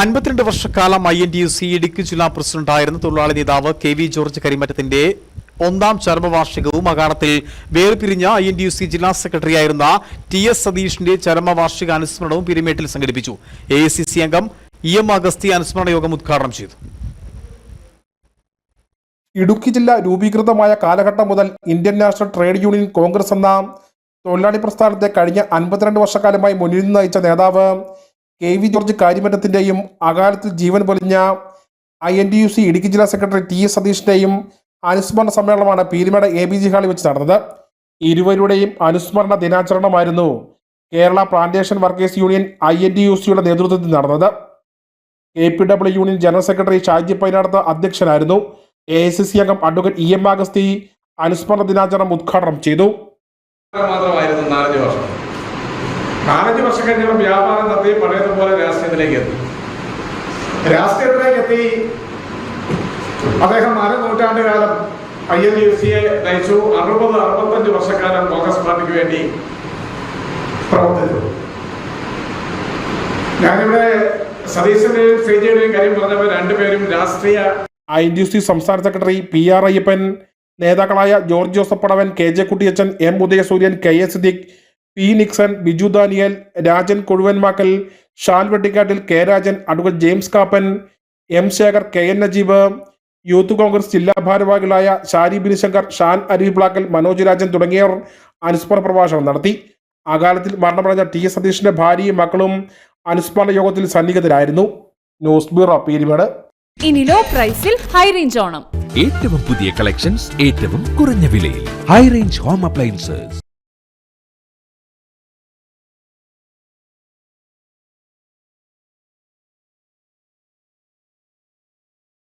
അൻപത്തിരണ്ട് വർഷക്കാലം I N T U C Idukki ജില്ലാ പ്രസിഡന്റായിരുന്ന തൊഴിലാളി നേതാവ് കെ വി ജോർജ് കരിമറ്റത്തിന്റെ ഒന്നാം ചരമവാർഷികവും അകാലത്തിൽ വേർപിരിഞ്ഞ I N T U C ജില്ലാ സെക്രട്ടറിയായിരുന്ന ടി എസ് സതീഷിന്റെ ചരമവാർഷിക അനുസ്മരണവും പിരിമേട്ടിൽ സംഘടിപ്പിച്ചു. എ ഐ സി സി അംഗം ഇ എം അഗസ്തി അനുസ്മരണ യോഗം ഉദ്ഘാടനം ചെയ്തു. ഇടുക്കി ജില്ല രൂപീകൃതമായ കാലഘട്ടം മുതൽ Indian National Trade Union Congress എന്ന തൊഴിലാളി പ്രസ്ഥാനത്തെ കഴിഞ്ഞ അൻപത്തിരണ്ട് വർഷക്കാലമായി മുന്നിൽ നയിച്ച നേതാവ് കെ വി ജോർജ് കാര്യമറ്റത്തിന്റെയും അകാലത്തിൽ ജീവൻ പൊലിഞ്ഞ I N D U C Idukki ജില്ലാ സെക്രട്ടറി ടി എസ് സതീഷിന്റെയും അനുസ്മരണ സമ്മേളനമാണ് പീരിമേട് എ ബി ജി ഹാളിൽ വെച്ച് നടന്നത്. ഇരുവരുടെയും അനുസ്മരണ ദിനാചരണമായിരുന്നു Kerala plantation workers union I N D U സിയുടെ നേതൃത്വത്തിൽ നടന്നത്. A P W union general secretary Shaji Painadath അധ്യക്ഷനായിരുന്നു. എ ഐ സി സി അംഗം അഡ്വക്കേറ്റ് ഇ എം ആഗസ്തി അനുസ്മരണ ദിനാചരണം ഉദ്ഘാടനം ചെയ്തു. മാത്രമായിരുന്നു നാലഞ്ച് വർഷം. നാലഞ്ച് വർഷം കഴിഞ്ഞപ്പോൾ വ്യാപാരം നടത്തി പഴയതുപോലെ രാഷ്ട്രീയത്തിലേക്ക് എത്തി. രാഷ്ട്രീയത്തിലേക്ക് എത്തി. അദ്ദേഹം അര നൂറ്റാണ്ട് കാലം ഐ എൽ യു സിയെ നയിച്ചു. അറുപത് അറുപത്തഞ്ച് വർഷക്കാലം കോൺഗ്രസ് പാർട്ടിക്ക് വേണ്ടി പ്രവർത്തിച്ചു. ഞാനിവിടെ സതീശന്റെയും ശ്രീജയുടെയും കാര്യം പറഞ്ഞപ്പോൾ രണ്ടുപേരും രാഷ്ട്രീയ ഐ ഡി സി സംസ്ഥാന സെക്രട്ടറി പി ആർ അയ്യപ്പൻ നേതാക്കളായ George Joseph Padavan K J Kuttiyachan M Udayasooryan K S Siddique P Nixon Biju Daniel Rajan Kozhuvanmakkal Shan Vettikkattil K Rajan advocate James Kappan M Sekhar K N Najeeb Youth Congress ജില്ലാ ഭാരവാഹികളായ ഷാരി ബിനിശങ്കർ ഷാൻ അരുവിപ്ലാക്കൽ മനോജ് രാജൻ തുടങ്ങിയവർ അനുസ്മരണ പ്രഭാഷണം നടത്തി. അകാലത്തിൽ മരണമടഞ്ഞ T S സതീഷിന്റെ ഭാര്യയും മക്കളും അനുസ്മരണ യോഗത്തിൽ സന്നിഹിതരായിരുന്നു. News bureau Peermade. ഇനി ലോ പ്രൈസിൽ ഹൈ റേഞ്ച് ഓണം. ഏറ്റവും പുതിയ കളക്ഷൻസ് ഏറ്റവും കുറഞ്ഞ വിലയിൽ. High range home appliances.